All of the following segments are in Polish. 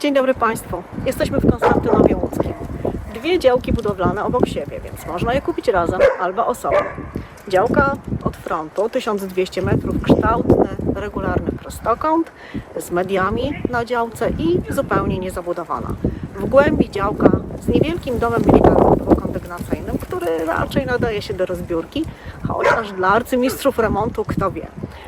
Dzień dobry Państwu. Jesteśmy w Konstantynowie Łódzkim. Dwie działki budowlane obok siebie, więc można je kupić razem albo osobno. Działka od frontu 1200 metrów, kształtny, regularny prostokąt z mediami na działce i zupełnie niezabudowana. W głębi działka z niewielkim domem militarnym dwukondygnacyjnym, który raczej nadaje się do rozbiórki, chociaż dla arcymistrzów remontu kto wie.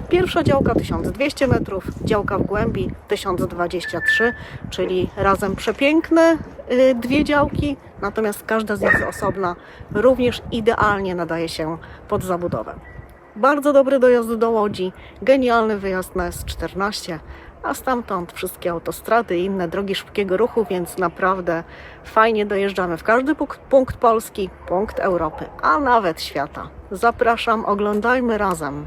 Pierwsza działka 1200 metrów, działka w głębi 1023, czyli razem przepiękne y, dwie działki, natomiast każda z nich osobna również idealnie nadaje się pod zabudowę. Bardzo dobry dojazd do Łodzi, genialny wyjazd na S14, a stamtąd wszystkie autostrady i inne drogi szybkiego ruchu, więc naprawdę fajnie dojeżdżamy w każdy punkt Polski, punkt Europy, a nawet świata. Zapraszam, oglądajmy razem.